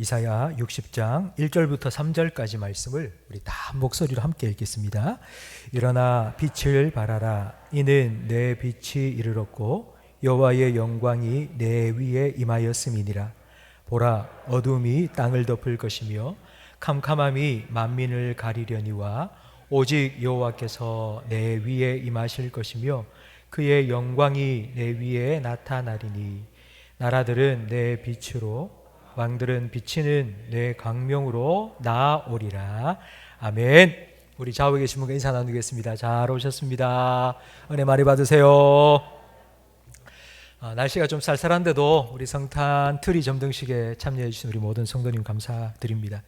이사야 60장 1절부터 3절까지 말씀을 우리 다 목소리로 함께 읽겠습니다. 일어나 빛을 발하라. 이는 내 빛이 이르렀고 여호와의 영광이 내 위에 임하였음이니라. 보라 어둠이 땅을 덮을 것이며 캄캄함이 만민을 가리려니와 오직 여호와께서 내 위에 임하실 것이며 그의 영광이 내 위에 나타나리니. 나라들은 내 빛으로 왕들은 비치는 내 광명으로 나오리라. 아멘. 우리 좌우에 계신 분과 인사 나누겠습니다. 잘 오셨습니다. 은혜 많이 받으세요. 아, 날씨가 좀 쌀쌀한데도 우리 성탄 트리 점등식에 참여해 주신 우리 모든 성도님 감사드립니다.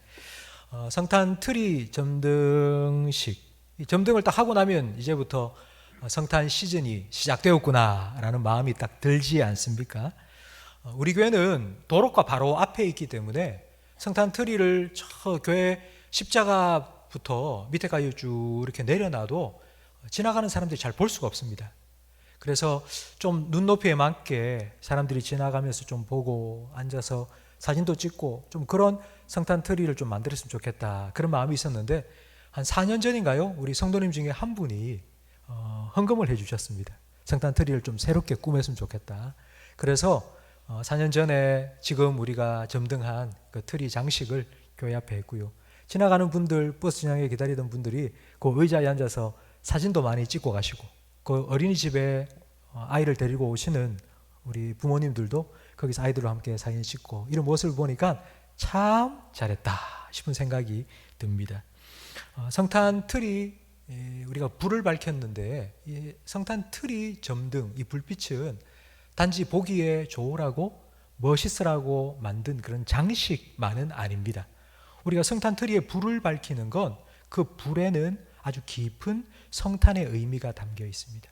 어, 성탄 트리 점등식 이 점등을 딱 하고 나면 이제부터 어, 성탄 시즌이 시작되었구나라는 마음이 딱 들지 않습니까? 어, 우리 교회는 도로가 바로 앞에 있기 때문에 성탄 트리를 저 교회 십자가부터 밑에까지 쭉 이렇게 내려놔도 지나가는 사람들이 잘 볼 수가 없습니다. 그래서 좀 눈높이에 맞게 사람들이 지나가면서 좀 보고 앉아서 사진도 찍고 좀 그런 성탄 트리를 좀 만들었으면 좋겠다 그런 마음이 있었는데 한 4년 전인가요? 우리 성도님 중에 한 분이 어, 헌금을 해주셨습니다. 성탄 트리를 좀 새롭게 꾸몄으면 좋겠다. 그래서 어, 4년 전에 지금 우리가 점등한 그 트리 장식을 교회 앞에 했고요. 지나가는 분들 버스 정류장에 기다리던 분들이 그 의자에 앉아서 사진도 많이 찍고 가시고 그 어린이집에 어, 아이를 데리고 오시는 우리 부모님들도 거기서 아이들과 함께 사진 찍고 이런 모습을 보니까 참 잘했다 싶은 생각이 듭니다. 어, 성탄 에, 우리가 불을 밝혔는데 이 성탄 트리 점등 이 불빛은 단지 보기에 좋으라고 멋있으라고 만든 그런 장식만은 아닙니다. 우리가 성탄 트리에 불을 밝히는 건 그 불에는 아주 깊은 성탄의 의미가 담겨 있습니다.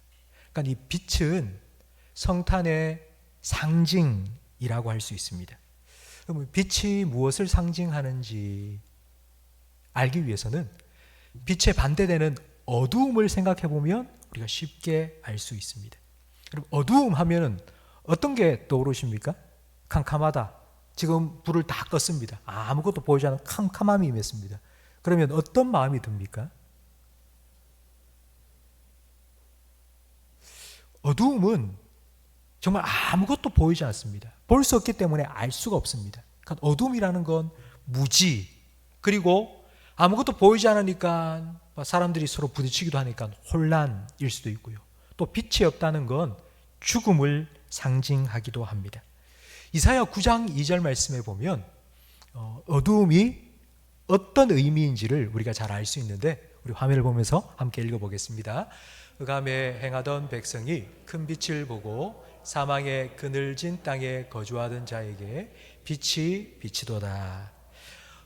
그러니까 이 빛은 성탄의 상징이라고 할 수 있습니다. 그럼 빛이 무엇을 상징하는지 알기 위해서는 빛에 반대되는 어두움을 생각해 보면 우리가 쉽게 알 수 있습니다. 그럼 어두움 하면은 어떤 게 떠오르십니까? 캄캄하다. 지금 불을 다 껐습니다. 아무것도 보이지 않는 캄캄함이 임했습니다. 그러면 어떤 마음이 듭니까? 어두움은 정말 아무것도 보이지 않습니다. 볼 수 없기 때문에 알 수가 없습니다. 그러니까 어둠이라는 건 무지 그리고 아무것도 보이지 않으니까 사람들이 서로 부딪히기도 하니까 혼란일 수도 있고요. 또 빛이 없다는 건 죽음을 상징하기도 합니다. 이사야 9장 2절 말씀에 보면 어, 어두움이 어떤 의미인지를 우리가 잘 알 수 있는데 우리 화면을 보면서 함께 읽어보겠습니다. 흑암에 행하던 백성이 큰 빛을 보고 사망의 그늘진 땅에 거주하던 자에게 빛이 비치도다.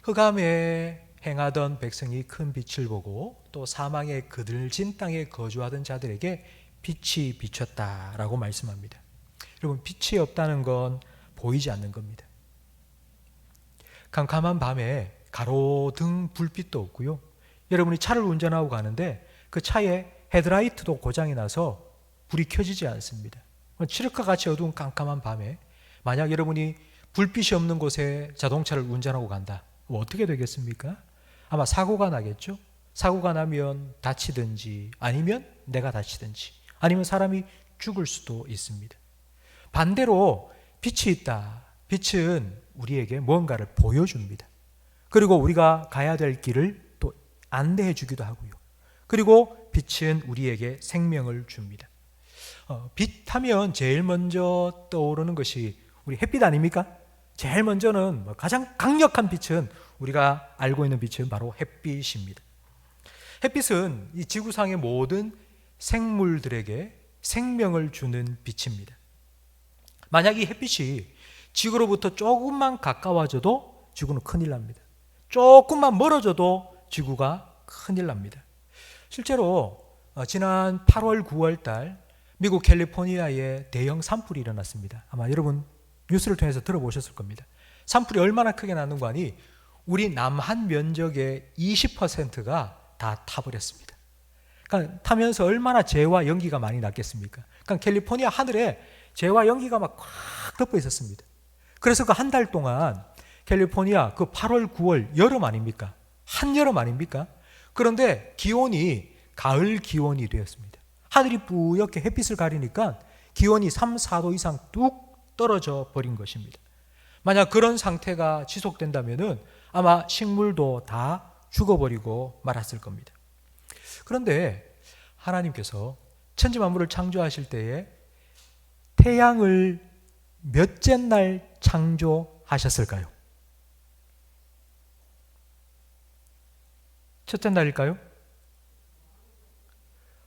흑암에 행하던 백성이 큰 빛을 보고 또 사망의 그늘진 땅에 거주하던 자들에게 빛이 비쳤다라고 말씀합니다. 여러분 빛이 없다는 건 보이지 않는 겁니다. 캄캄한 밤에 가로등 불빛도 없고요. 여러분이 차를 운전하고 가는데 그 차에 헤드라이트도 고장이 나서 불이 켜지지 않습니다. 칠흑과 같이 어두운 깜깜한 밤에 만약 여러분이 불빛이 없는 곳에 자동차를 운전하고 간다. 어떻게 되겠습니까? 아마 사고가 나겠죠? 사고가 나면 다치든지 아니면 내가 다치든지 아니면 사람이 죽을 수도 있습니다. 반대로 빛이 있다. 빛은 우리에게 무언가를 보여줍니다. 그리고 우리가 가야 될 길을 또 안내해 주기도 하고요. 그리고 빛은 우리에게 생명을 줍니다. 어, 빛 하면 제일 먼저 떠오르는 것이 우리 햇빛 아닙니까? 제일 먼저는 뭐 가장 강력한 빛은 우리가 알고 있는 빛은 바로 햇빛입니다. 햇빛은 이 지구상의 모든 생물들에게 생명을 주는 빛입니다. 만약 이 햇빛이 지구로부터 조금만 가까워져도 지구는 큰일 납니다. 조금만 멀어져도 지구가 큰일 납니다. 실제로 어, 지난 8월 9월 달 미국 캘리포니아에 대형 산불이 일어났습니다. 아마 여러분 뉴스를 통해서 들어보셨을 겁니다. 산불이 얼마나 크게 나는 거 아니 우리 남한 면적의 20%가 다 타버렸습니다. 그러니까 타면서 얼마나 재와 연기가 많이 났겠습니까? 그러니까 캘리포니아 하늘에 재와 연기가 막 꽉 덮어 있었습니다. 그래서 그 한 달 동안 캘리포니아 그 8월, 9월 여름 아닙니까? 한여름 아닙니까? 그런데 기온이 가을 기온이 되었습니다. 하늘이 뿌옇게 햇빛을 가리니까 기온이 3, 4도 이상 뚝 떨어져 버린 것입니다. 만약 그런 상태가 지속된다면은 아마 식물도 다 죽어버리고 말았을 겁니다. 그런데 하나님께서 천지 만물을 창조하실 때에 태양을 몇째 날 창조하셨을까요? 첫째 날일까요?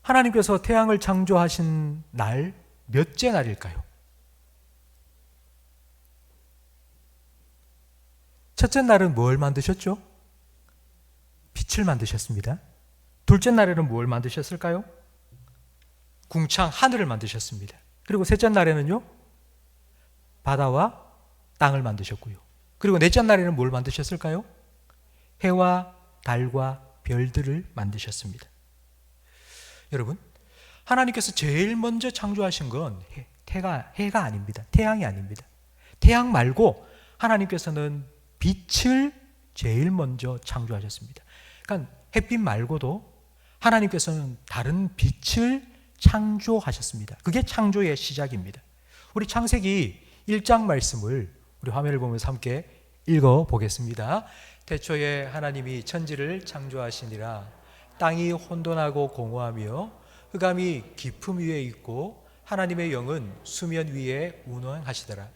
하나님께서 태양을 창조하신 날 몇째 날일까요? 첫째 날은 뭘 만드셨죠? 빛을 만드셨습니다. 둘째 날에는 뭘 만드셨을까요? 궁창 하늘을 만드셨습니다. 그리고 셋째 날에는요? 바다와 땅을 만드셨고요. 그리고 넷째 날에는 뭘 만드셨을까요? 해와 달과 별들을 만드셨습니다. 여러분, 하나님께서 제일 먼저 창조하신 건 해, 태가, 해가 아닙니다. 태양이 아닙니다. 태양 말고 하나님께서는 빛을 제일 먼저 창조하셨습니다. 그러니까 햇빛 말고도 하나님께서는 다른 빛을 창조하셨습니다. 그게 창조의 시작입니다. 우리 창세기 1장 말씀을 우리 화면을 보면서 함께 읽어 보겠습니다. 태초에 하나님이 천지를 창조하시니라 땅이 혼돈하고 공허하며 흑암이 깊음 위에 있고 하나님의 영은 수면 위에 운행하시더라.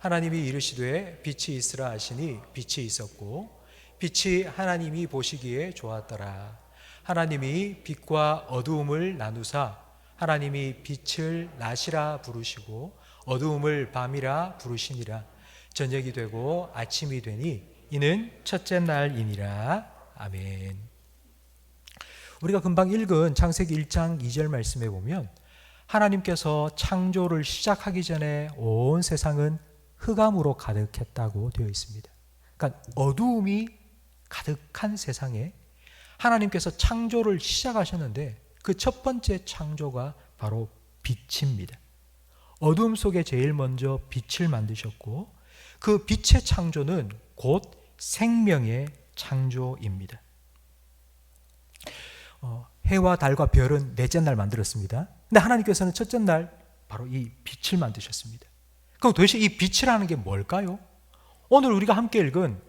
하나님이 이르시되 빛이 있으라 하시니 빛이 있었고 빛이 하나님이 보시기에 좋았더라. 하나님이 빛과 어두움을 나누사 하나님이 빛을 낮이라 부르시고 어두움을 밤이라 부르시니라. 저녁이 되고 아침이 되니 이는 첫째 날이니라. 아멘. 우리가 금방 읽은 창세기 1장 2절 말씀에 보면 하나님께서 창조를 시작하기 전에 온 세상은 흑암으로 가득했다고 되어 있습니다. 그러니까 어두움이 가득한 세상에 하나님께서 창조를 시작하셨는데 그 첫 번째 창조가 바로 빛입니다. 어둠 속에 제일 먼저 빛을 만드셨고 그 빛의 창조는 곧 생명의 창조입니다. 어, 해와 달과 별은 넷째 날 만들었습니다. 근데 하나님께서는 첫째 날 바로 이 빛을 만드셨습니다. 그럼 도대체 이 빛이라는 게 뭘까요? 오늘 우리가 함께 읽은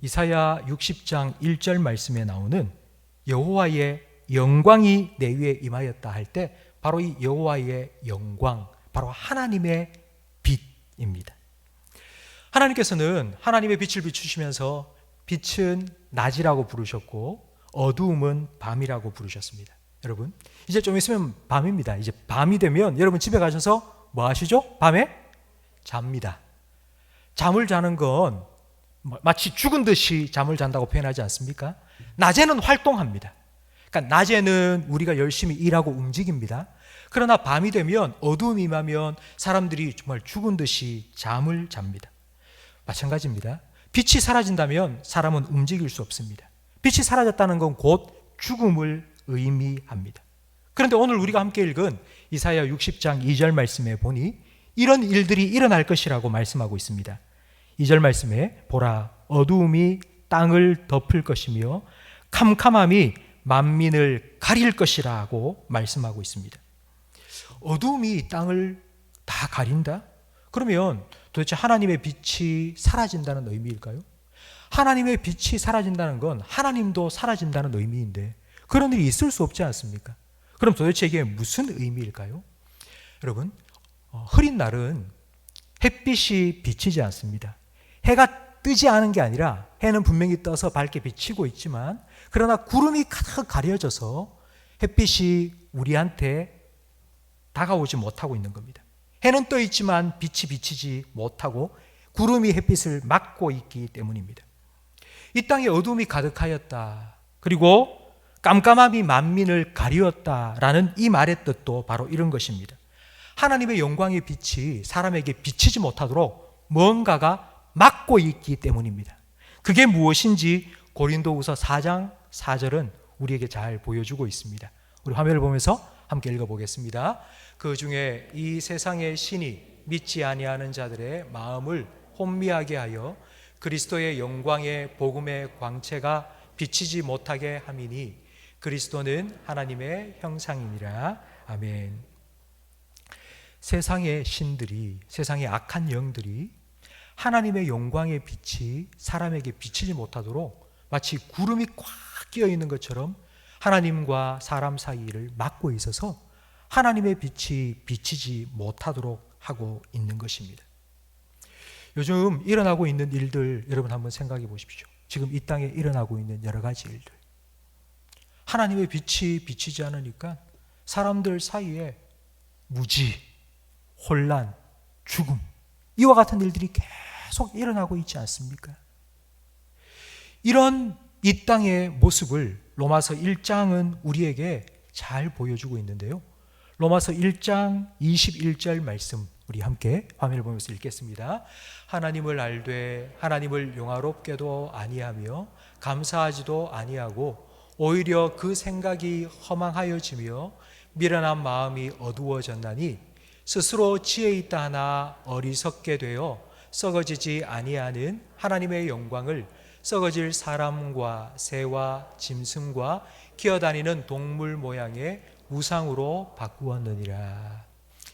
이사야 60장 1절 말씀에 나오는 여호와의 영광이 내 위에 임하였다 할 때 바로 이 여호와의 영광, 바로 하나님의 빛입니다. 하나님께서는 하나님의 빛을 비추시면서 빛은 낮이라고 부르셨고 어두움은 밤이라고 부르셨습니다. 여러분, 이제 좀 있으면 밤입니다. 이제 밤이 되면 여러분 집에 가셔서 뭐 하시죠? 밤에 잡니다. 잠을 자는 건 마치 죽은 듯이 잠을 잔다고 표현하지 않습니까? 낮에는 활동합니다. 그러니까 낮에는 우리가 열심히 일하고 움직입니다. 그러나 밤이 되면 어두움이 임하면 사람들이 정말 죽은 듯이 잠을 잡니다. 마찬가지입니다. 빛이 사라진다면 사람은 움직일 수 없습니다. 빛이 사라졌다는 건 곧 죽음을 의미합니다. 그런데 오늘 우리가 함께 읽은 이사야 60장 2절 말씀에 보니 이런 일들이 일어날 것이라고 말씀하고 있습니다. 2절 말씀에 보라 어두움이 땅을 덮을 것이며 캄캄함이 만민을 가릴 것이라고 말씀하고 있습니다. 어두움이 땅을 다 가린다? 그러면 도대체 하나님의 빛이 사라진다는 의미일까요? 하나님의 빛이 사라진다는 건 하나님도 사라진다는 의미인데 그런 일이 있을 수 없지 않습니까? 그럼 도대체 이게 무슨 의미일까요? 여러분, 어, 흐린 날은 햇빛이 비치지 않습니다. 해가 뜨지 않은 게 아니라 해는 분명히 떠서 밝게 비치고 있지만 그러나 구름이 가득 가려져서 햇빛이 우리한테 다가오지 못하고 있는 겁니다. 해는 떠 있지만 빛이 비치지 못하고 구름이 햇빛을 막고 있기 때문입니다. 이 땅에 어둠이 가득하였다. 그리고 깜깜함이 만민을 가리웠다라는 이 말의 뜻도 바로 이런 것입니다. 하나님의 영광의 빛이 사람에게 비치지 못하도록 뭔가가 막고 있기 때문입니다. 그게 무엇인지 고린도후서 4장 4절은 우리에게 잘 보여주고 있습니다. 우리 화면을 보면서 함께 읽어보겠습니다. 그 중에 이 세상의 신이 믿지 아니하는 자들의 마음을 혼미하게 하여 그리스도의 영광의 복음의 광채가 비치지 못하게 함이니 그리스도는 하나님의 형상이니라. 아멘. 세상의 신들이 세상의 악한 영들이 하나님의 영광의 빛이 사람에게 비치지 못하도록 마치 구름이 꽉 끼어 있는 것처럼 하나님과 사람 사이를 막고 있어서 하나님의 빛이 비치지 못하도록 하고 있는 것입니다. 요즘 일어나고 있는 일들 여러분 한번 생각해 보십시오. 지금 이 땅에 일어나고 있는 여러 가지 일들. 하나님의 빛이 비치지 않으니까 사람들 사이에 무지, 혼란, 죽음, 이와 같은 일들이 계속 일어나고 있지 않습니까? 이런 이 땅의 모습을 로마서 1장은 우리에게 잘 보여주고 있는데요. 로마서 1장 21절 말씀 우리 함께 화면을 보면서 읽겠습니다. 하나님을 알되 하나님을 영화롭게도 아니하며 감사하지도 아니하고 오히려 그 생각이 허망하여지며 미련한 마음이 어두워졌나니 스스로 지혜 있다 하나 어리석게 되어 썩어지지 아니하는 하나님의 영광을 썩어질 사람과 새와 짐승과 기어다니는 동물 모양의 우상으로 바꾸었느니라.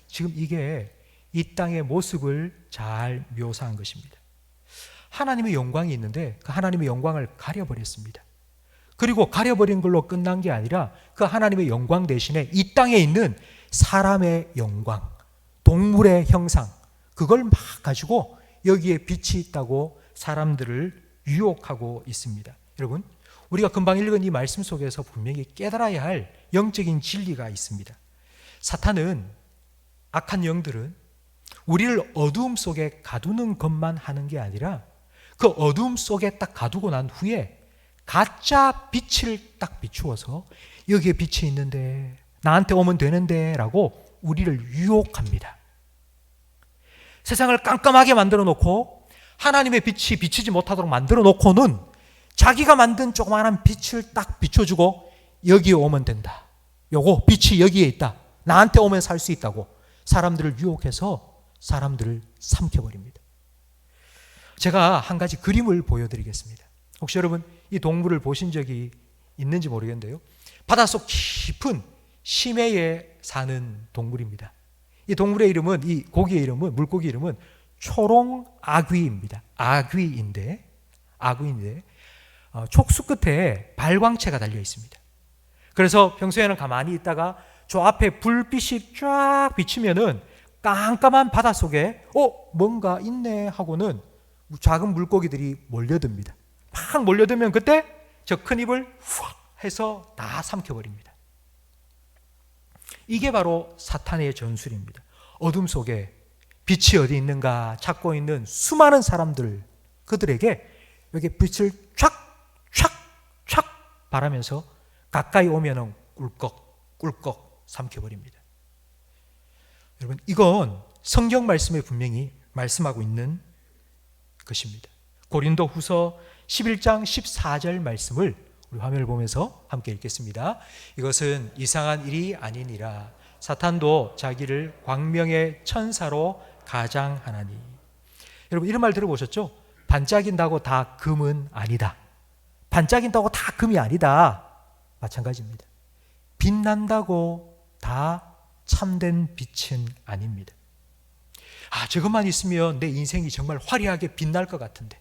지금 이게 이 땅의 모습을 잘 묘사한 것입니다. 하나님의 영광이 있는데 그 하나님의 영광을 가려버렸습니다. 그리고 가려버린 걸로 끝난 게 아니라 그 하나님의 영광 대신에 이 땅에 있는 사람의 영광, 동물의 형상, 그걸 막 가지고 여기에 빛이 있다고 사람들을 유혹하고 있습니다. 여러분, 우리가 금방 읽은 이 말씀 속에서 분명히 깨달아야 할 영적인 진리가 있습니다. 사탄은 악한 영들은 우리를 어두움 속에 가두는 것만 하는 게 아니라 그 어두움 속에 딱 가두고 난 후에 가짜 빛을 딱 비추어서 여기에 빛이 있는데 나한테 오면 되는데 라고 우리를 유혹합니다. 세상을 깜깜하게 만들어 놓고 하나님의 빛이 비치지 못하도록 만들어 놓고는 자기가 만든 조그마한 빛을 딱 비춰주고 여기에 오면 된다. 요거 빛이 여기에 있다. 나한테 오면 살 수 있다고 사람들을 유혹해서 사람들을 삼켜버립니다. 제가 한 가지 그림을 보여드리겠습니다. 혹시 여러분 이 동물을 보신 적이 있는지 모르겠는데요. 바닷속 깊은 심해에 사는 동물입니다. 이 동물의 이름은 이 고기의 이름은 물고기 이름은 초롱 아귀입니다. 아귀인데 아귀인데 어, 촉수 끝에 발광체가 달려 있습니다. 그래서 평소에는 가만히 있다가 저 앞에 불빛이 쫙 비치면은 깜깜한 바다 속에 어 뭔가 있네 하고는 작은 물고기들이 몰려듭니다. 막 몰려들면 그때 저 큰 입을 확 해서 다 삼켜버립니다. 이게 바로 사탄의 전술입니다. 어둠 속에 빛이 어디 있는가 찾고 있는 수많은 사람들 그들에게 여기 빛을 촥 촥 촥 바라면서 가까이 오면은 꿀꺽 꿀꺽 삼켜버립니다. 여러분 이건 성경 말씀에 분명히 말씀하고 있는 것입니다. 고린도 후서 11장 14절 말씀을 우리 화면을 보면서 함께 읽겠습니다. 이것은 이상한 일이 아니니라. 사탄도 자기를 광명의 천사로 가장하나니. 여러분 이런 말 들어보셨죠? 반짝인다고 다 금은 아니다. 반짝인다고 다 금이 아니다. 마찬가지입니다. 빛난다고 다 참된 빛은 아닙니다. 아, 저것만 있으면 내 인생이 정말 화려하게 빛날 것 같은데.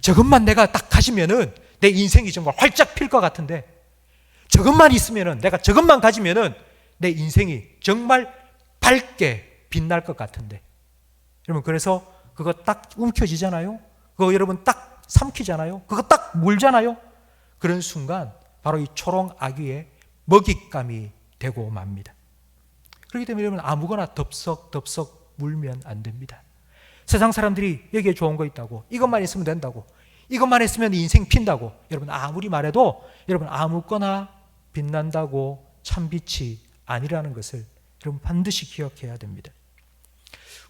저것만 내가 딱 가지면은 내 인생이 정말 활짝 필 것 같은데. 저것만 있으면은 내가 저것만 가지면은 내 인생이 정말 밝게 빛날 것 같은데. 여러분, 그래서 그거 딱 움켜쥐잖아요? 그거 여러분 딱 삼키잖아요? 그거 딱 물잖아요? 그런 순간 바로 이 초롱 아귀의 먹잇감이 되고 맙니다. 그렇기 때문에 여러분 아무거나 덥석 덥석 물면 안 됩니다. 세상 사람들이 여기에 좋은 거 있다고 이것만 있으면 된다고 이것만 했으면 인생 핀다고 여러분 아무리 말해도 여러분 아무거나 빛난다고 참빛이 아니라는 것을 여러분 반드시 기억해야 됩니다.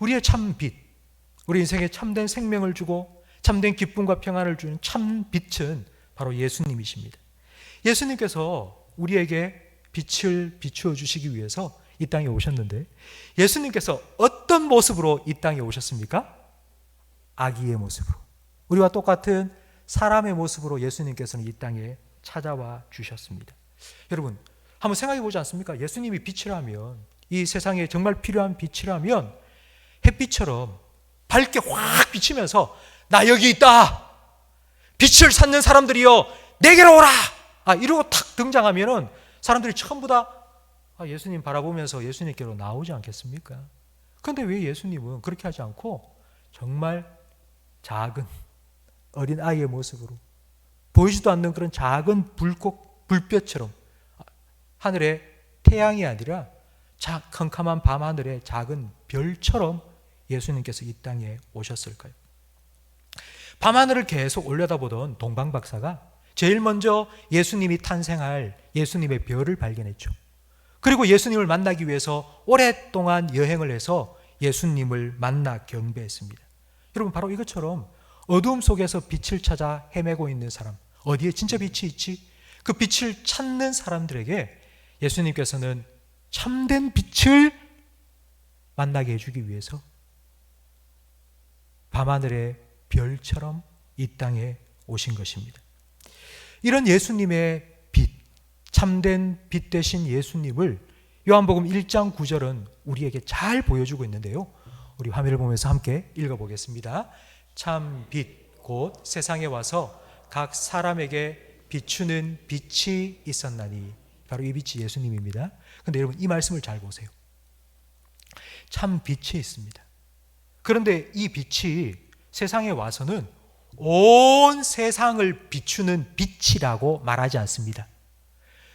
우리의 참빛, 우리 인생에 참된 생명을 주고 참된 기쁨과 평안을 주는 참빛은 바로 예수님이십니다. 예수님께서 우리에게 빛을 비추어 주시기 위해서 이 땅에 오셨는데 예수님께서 어떤 모습으로 이 땅에 오셨습니까? 아기의 모습으로. 우리와 똑같은 사람의 모습으로 예수님께서는 이 땅에 찾아와 주셨습니다. 여러분, 한번 생각해 보지 않습니까? 예수님이 빛이라면 이 세상에 정말 필요한 빛이라면 햇빛처럼 밝게 확 비치면서 나 여기 있다. 빛을 찾는 사람들이여 내게로 오라. 아 이러고 탁 등장하면은 사람들이 전부 다 아, 예수님 바라보면서 예수님께로 나오지 않겠습니까? 그런데 왜 예수님은 그렇게 하지 않고 정말 작은 어린 아이의 모습으로 보이지도 않는 그런 작은 불꽃 불볕처럼 하늘에 태양이 아니라 자, 캄캄한 밤하늘의 작은 별처럼 예수님께서 이 땅에 오셨을까요? 밤하늘을 계속 올려다보던 동방 박사가 제일 먼저 예수님이 탄생할 예수님의 별을 발견했죠. 그리고 예수님을 만나기 위해서 오랫동안 여행을 해서 예수님을 만나 경배했습니다. 여러분 바로 이것처럼 어두움 속에서 빛을 찾아 헤매고 있는 사람, 어디에 진짜 빛이 있지? 그 빛을 찾는 사람들에게 예수님께서는 참된 빛을 만나게 해주기 위해서 밤하늘의 별처럼 이 땅에 오신 것입니다. 이런 예수님의 빛, 참된 빛 대신 예수님을 요한복음 1장 9절은 우리에게 잘 보여주고 있는데요. 우리 화면을 보면서 함께 읽어보겠습니다. 참 빛, 곧 세상에 와서 각 사람에게 비추는 빛이 있었나니 바로 이 빛이 예수님입니다. 근데 여러분 이 말씀을 잘 보세요. 참 빛이 있습니다. 그런데 이 빛이 세상에 와서는 온 세상을 비추는 빛이라고 말하지 않습니다.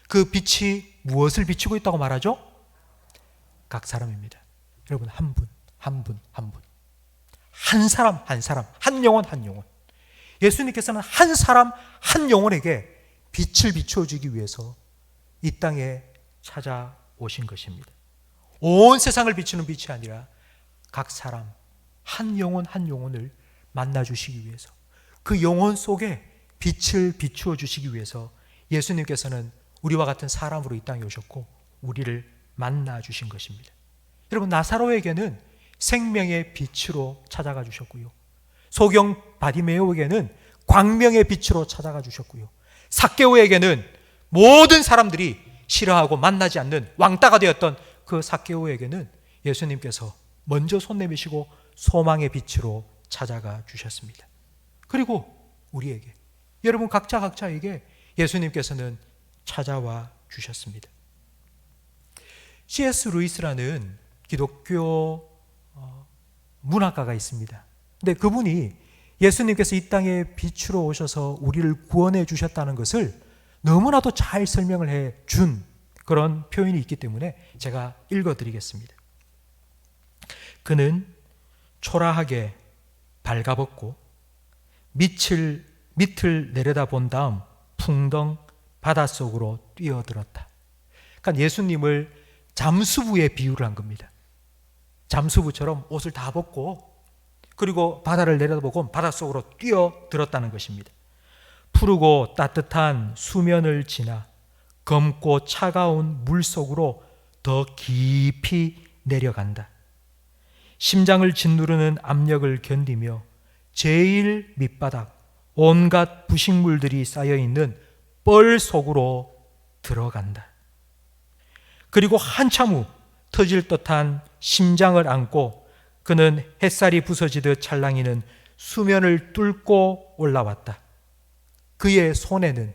그 빛이 무엇을 비추고 있다고 말하죠? 각 사람입니다. 여러분 한 분, 한 분, 한 분. 한 사람, 한 사람, 한 영혼, 한 영혼. 예수님께서는 한 사람, 한 영혼에게 빛을 비추어 주기 위해서 이 땅에 찾아오신 것입니다. 온 세상을 비추는 빛이 아니라 각 사람, 한 영혼, 한 영혼을 만나 주시기 위해서 그 영혼 속에 빛을 비추어 주시기 위해서 예수님께서는 우리와 같은 사람으로 이 땅에 오셨고 우리를 만나 주신 것입니다. 여러분 나사로에게는 생명의 빛으로 찾아가 주셨고요. 소경 바디메오에게는 광명의 빛으로 찾아가 주셨고요. 사케오에게는 모든 사람들이 싫어하고 만나지 않는 왕따가 되었던 그 사케오에게는 예수님께서 먼저 손 내미시고 소망의 빛으로 찾아가 주셨습니다. 그리고 우리에게 여러분 각자 각자에게 예수님께서는 찾아와 주셨습니다. C.S. 루이스라는 기독교 어, 문학가가 있습니다. 근데 그분이 예수님께서 이 땅에 빛으로 오셔서 우리를 구원해 주셨다는 것을 너무나도 잘 설명을 해 준 그런 표현이 있기 때문에 제가 읽어 드리겠습니다. 그는 초라하게 발가벗고 밑을 밑을 내려다 본 다음 풍덩 바닷속으로 뛰어들었다. 그러니까 예수님을 잠수부에 비유를 한 겁니다. 잠수부처럼 옷을 다 벗고 그리고 바다를 내려다보고 바닷속으로 뛰어들었다는 것입니다. 푸르고 따뜻한 수면을 지나 검고 차가운 물 속으로 더 깊이 내려간다. 심장을 짓누르는 압력을 견디며 제일 밑바닥 온갖 부식물들이 쌓여 있는 뻘 속으로 들어간다. 그리고 한참 후 터질 듯한 심장을 안고 그는 햇살이 부서지듯 찰랑이는 수면을 뚫고 올라왔다. 그의 손에는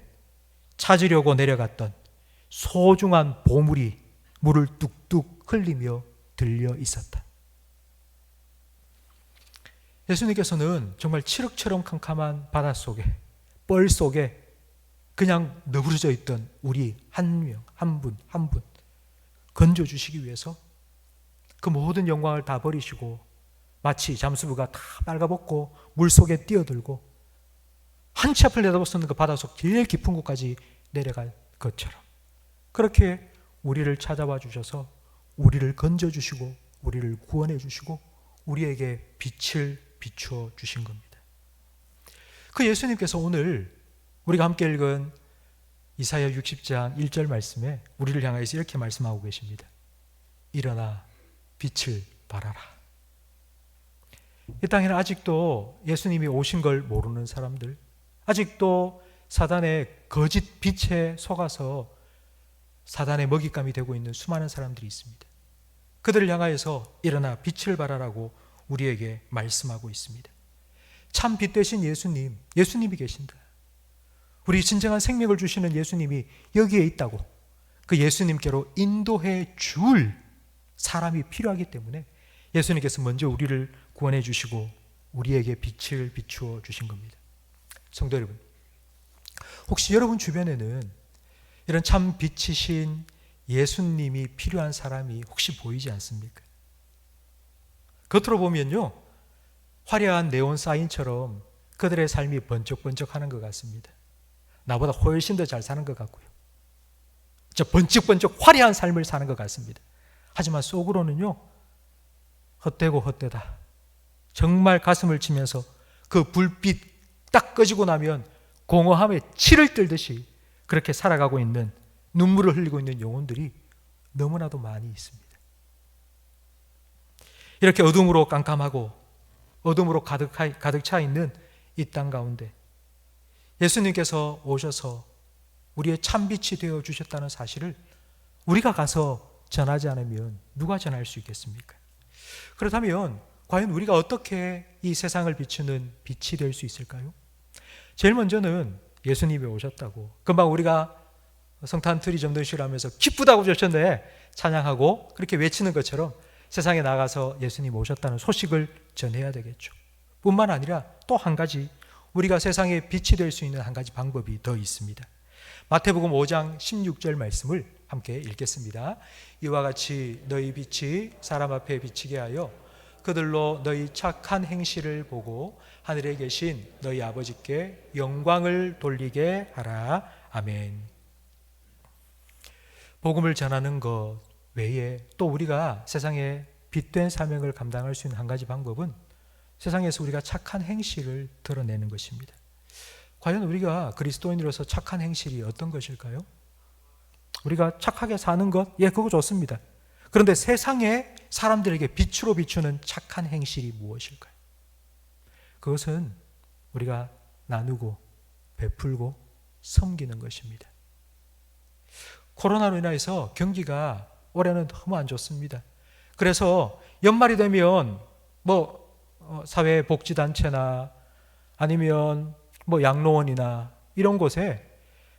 찾으려고 내려갔던 소중한 보물이 물을 뚝뚝 흘리며 들려 있었다. 예수님께서는 정말 칠흑처럼 캄캄한 바닷속에 뻘 속에 그냥 너부러져 있던 우리 한 명, 한 분, 한 분 건져 주시기 위해서 그 모든 영광을 다 버리시고 마치 잠수부가 다 빨가벗고 물 속에 뛰어들고 한치 앞을 내다봤었는 그 바닷속 제일 깊은 곳까지 내려갈 것처럼 그렇게 우리를 찾아와 주셔서 우리를 건져 주시고 우리를 구원해 주시고 우리에게 빛을 비추어 주신 겁니다. 그 예수님께서 오늘 우리가 함께 읽은 이사야 60장 1절 말씀에 우리를 향하여서 이렇게 말씀하고 계십니다. 일어나 빛을 발하라. 이 땅에는 아직도 예수님이 오신 걸 모르는 사람들, 아직도 사단의 거짓 빛에 속아서 사단의 먹잇감이 되고 있는 수많은 사람들이 있습니다. 그들을 향하여서 일어나 빛을 발하라고 우리에게 말씀하고 있습니다. 참빛 대신 예수님, 예수님이 계신다. 우리 진정한 생명을 주시는 예수님이 여기에 있다고 그 예수님께로 인도해 줄 사람이 필요하기 때문에 예수님께서 먼저 우리를 구원해 주시고 우리에게 빛을 비추어 주신 겁니다. 성도 여러분, 혹시 여러분 주변에는 이런 참 빛이신 예수님이 필요한 사람이 혹시 보이지 않습니까? 겉으로 보면요, 화려한 네온 사인처럼 그들의 삶이 번쩍번쩍 하는 것 같습니다. 나보다 훨씬 더 잘 사는 것 같고요. 저 번쩍번쩍 화려한 삶을 사는 것 같습니다. 하지만 속으로는요, 헛되고 헛되다. 정말 가슴을 치면서 그 불빛 딱 꺼지고 나면 공허함에 치를 떨듯이 그렇게 살아가고 있는 눈물을 흘리고 있는 영혼들이 너무나도 많이 있습니다. 이렇게 어둠으로 깜깜하고 어둠으로 가득, 가득 차 있는 이 땅 가운데 예수님께서 오셔서 우리의 참빛이 되어 주셨다는 사실을 우리가 가서 전하지 않으면 누가 전할 수 있겠습니까? 그렇다면 과연 우리가 어떻게 이 세상을 비추는 빛이 될 수 있을까요? 제일 먼저는 예수님이 오셨다고 금방 우리가 성탄 트리 점등식을 하면서 기쁘다고 주셨네 찬양하고 그렇게 외치는 것처럼 세상에 나가서 예수님 오셨다는 소식을 전해야 되겠죠. 뿐만 아니라 또 한 가지 우리가 세상에 빛이 될 수 있는 한 가지 방법이 더 있습니다. 마태복음 5장 16절 말씀을 함께 읽겠습니다. 이와 같이 너희 빛이 사람 앞에 비치게 하여 그들로 너희 착한 행실을 보고 하늘에 계신 너희 아버지께 영광을 돌리게 하라. 아멘. 복음을 전하는 것 외에 또 우리가 세상에 빛된 사명을 감당할 수 있는 한 가지 방법은 세상에서 우리가 착한 행실을 드러내는 것입니다. 과연 우리가 그리스도인으로서 착한 행실이 어떤 것일까요? 우리가 착하게 사는 것, 예, 그거 좋습니다. 그런데 세상에 사람들에게 빛으로 비추는 착한 행실이 무엇일까요? 그것은 우리가 나누고 베풀고 섬기는 것입니다. 코로나로 인해서 경기가 올해는 너무 안 좋습니다. 그래서 연말이 되면 뭐 어, 사회복지단체나 아니면 뭐 양로원이나 이런 곳에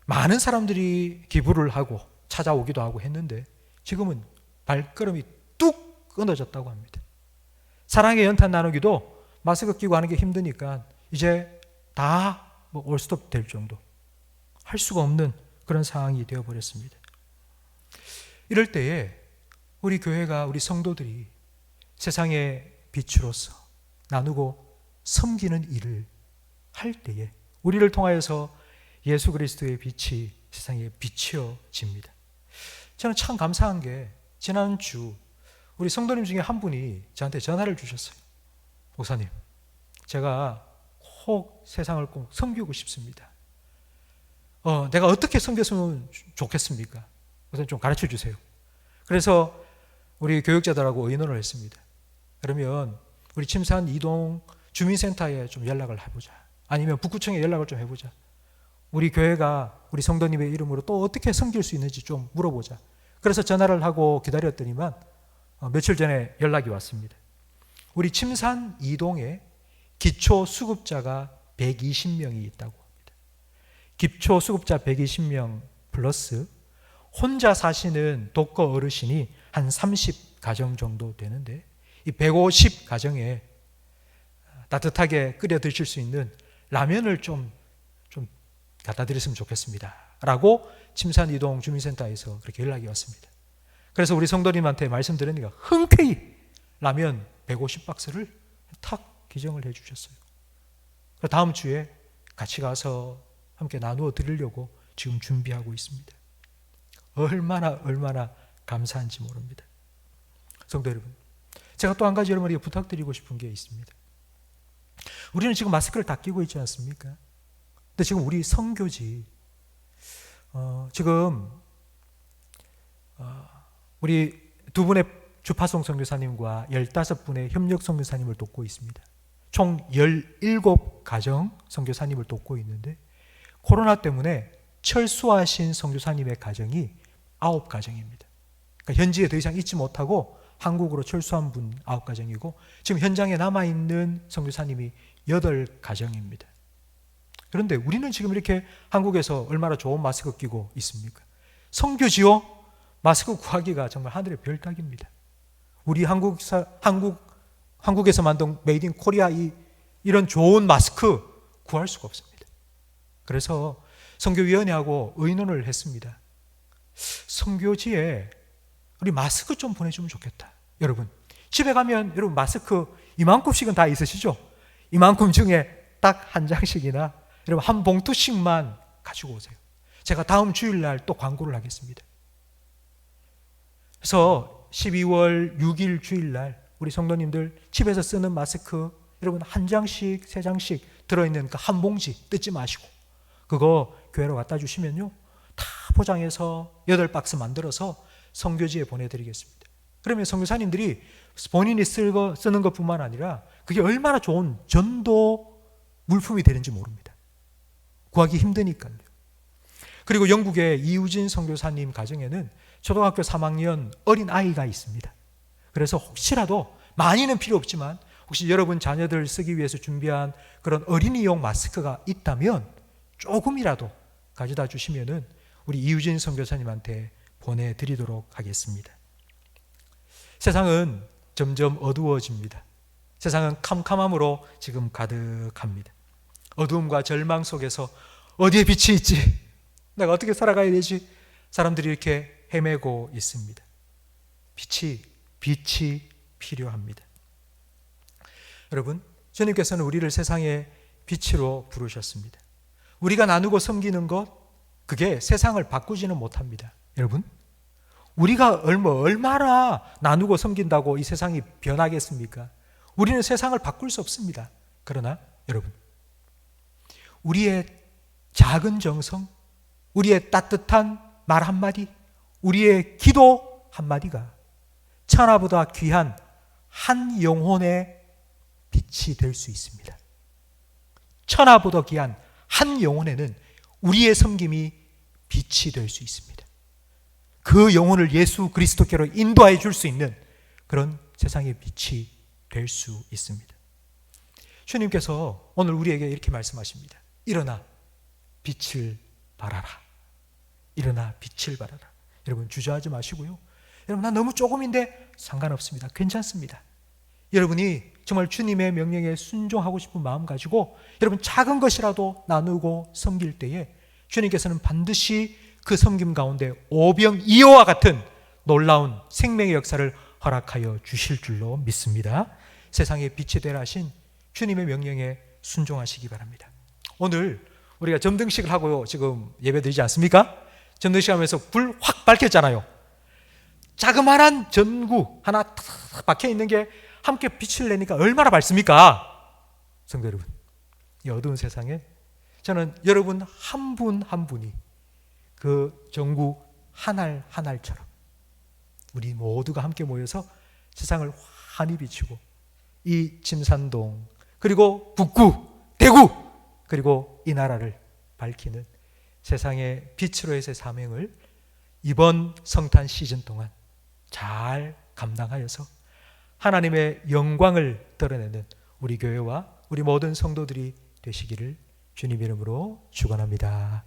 많은 사람들이 기부를 하고 찾아오기도 하고 했는데 지금은 발걸음이 뚝 끊어졌다고 합니다. 사랑의 연탄 나누기도 마스크 끼고 하는 게 힘드니까 이제 다 뭐 올스톱 될 정도 할 수가 없는 그런 상황이 되어 버렸습니다. 이럴 때에 우리 교회가 우리 성도들이 세상의 빛으로서 나누고 섬기는 일을 할 때에 우리를 통하여서 예수 그리스도의 빛이 세상에 비춰집니다. 저는 참 감사한 게 지난주 우리 성도님 중에 한 분이 저한테 전화를 주셨어요. 목사님, 제가 꼭 세상을 꼭 섬기고 싶습니다. 어, 내가 어떻게 섬겼으면 좋겠습니까? 우선 좀 가르쳐 주세요. 그래서 우리 교육자들하고 의논을 했습니다. 그러면 우리 침산 이동 주민센터에 좀 연락을 해보자. 아니면 북구청에 연락을 좀 해보자. 우리 교회가 우리 성도님의 이름으로 또 어떻게 섬길 수 있는지 좀 물어보자. 그래서 전화를 하고 기다렸더니만 어, 며칠 전에 연락이 왔습니다. 우리 침산 이동에 기초 수급자가 120명이 있다고 합니다. 기초 수급자 120명 플러스 혼자 사시는 독거 어르신이 한 30가정 정도 되는데 이 150 가정에 따뜻하게 끓여 드실 수 있는 라면을 좀, 좀 갖다 드렸으면 좋겠습니다. 라고 침산 이동 주민센터에서 그렇게 연락이 왔습니다. 그래서 우리 성도님한테 말씀드리니까 흔쾌히 라면 150박스를 탁 기정을 해 주셨어요. 다음 주에 같이 가서 함께 나누어 드리려고 지금 준비하고 있습니다. 얼마나 얼마나 감사한지 모릅니다. 성도 여러분, 제가 또 한 가지 여러분에게 부탁드리고 싶은 게 있습니다. 우리는 지금 마스크를 다 끼고 있지 않습니까? 근데 지금 우리 성교지 어, 지금 어, 우리 두 분의 주파송 성교사님과 열다섯 분의 협력 성교사님을 돕고 있습니다. 총 17가정 선교사님을 돕고 있는데 코로나 때문에 철수하신 선교사님의 가정이 9가정입니다. 그러니까 현지에 더 이상 있지 못하고 한국으로 철수한 분 9가정이고 지금 현장에 남아 있는 선교사님이 8가정입니다. 그런데 우리는 지금 이렇게 한국에서 얼마나 좋은 마스크 끼고 있습니까? 성교지요? 마스크 구하기가 정말 하늘의 별 따기입니다. 우리 한국 사, 한국 한국에서 만든 메이드 인 코리아 이 이런 좋은 마스크 구할 수가 없습니다. 그래서 성교위원회하고 의논을 했습니다. 성교지에 우리 마스크 좀 보내주면 좋겠다. 여러분 집에 가면 여러분 마스크 이만큼씩은 다 있으시죠? 이만큼 중에 딱 한 장씩이나 여러분 한 봉투씩만 가지고 오세요. 제가 다음 주일날 또 광고를 하겠습니다. 그래서 12월 6일 주일날 우리 성도님들 집에서 쓰는 마스크 여러분 한 장씩 세 장씩 들어있는 그 한 봉지 뜯지 마시고 그거 교회로 갖다 주시면요 다 포장해서 여덟 박스 만들어서 성교지에 보내드리겠습니다. 그러면 성교사님들이 본인이 쓸거 쓰는 것뿐만 아니라 그게 얼마나 좋은 전도 물품이 되는지 모릅니다. 구하기 힘드니까요. 그리고 영국의 이우진 선교사님 가정에는 초등학교 3학년 어린 아이가 있습니다. 그래서 혹시라도 많이는 필요 없지만 혹시 여러분 자녀들 쓰기 위해서 준비한 그런 어린이용 마스크가 있다면 조금이라도 가져다 주시면은 우리 이우진 선교사님한테 보내드리도록 하겠습니다. 세상은 점점 어두워집니다. 세상은 캄캄함으로 지금 가득합니다. 어두움과 절망 속에서 어디에 빛이 있지? 내가 어떻게 살아가야 되지? 사람들이 이렇게 헤매고 있습니다. 빛이 빛이 필요합니다. 여러분, 주님께서는 우리를 세상의 빛으로 부르셨습니다. 우리가 나누고 섬기는 것 그게 세상을 바꾸지는 못합니다. 여러분, 우리가 얼마 얼마나 나누고 섬긴다고 이 세상이 변하겠습니까? 우리는 세상을 바꿀 수 없습니다. 그러나 여러분, 우리의 작은 정성, 우리의 따뜻한 말 한마디, 우리의 기도 한마디가 천하보다 귀한 한 영혼의 빛이 될 수 있습니다. 천하보다 귀한 한 영혼에는 우리의 섬김이 빛이 될 수 있습니다. 그 영혼을 예수 그리스도께로 인도해 줄수 있는 그런 세상의 빛이 될 수 있습니다. 주님께서 오늘 우리에게 이렇게 말씀하십니다. 일어나 빛을 발하라. 일어나 빛을 발하라. 여러분 주저하지 마시고요. 여러분 나 너무 조금인데 상관없습니다. 괜찮습니다. 여러분이 정말 주님의 명령에 순종하고 싶은 마음 가지고 여러분 작은 것이라도 나누고 섬길 때에 주님께서는 반드시 그 섬김 가운데 오병 이어와 같은 놀라운 생명의 역사를 허락하여 주실 줄로 믿습니다. 세상에 빛이 되라 하신 주님의 명령에 순종하시기 바랍니다. 오늘 우리가 점등식을 하고 지금 예배 드리지 않습니까? 점등식 하면서 불 확 밝혔잖아요. 자그마한 전구 하나 탁 박혀 있는 게 함께 빛을 내니까 얼마나 밝습니까? 성도 여러분, 이 어두운 세상에 저는 여러분 한 분한 분이 그 전구 한 알 한 알처럼 우리 모두가 함께 모여서 세상을 환히 비추고 이 침산동 그리고 북구 대구 그리고 이 나라를 밝히는 세상의 빛으로의 새 사명을 이번 성탄 시즌 동안 잘 감당하여서 하나님의 영광을 드러내는 우리 교회와 우리 모든 성도들이 되시기를 주님 이름으로 축원합니다.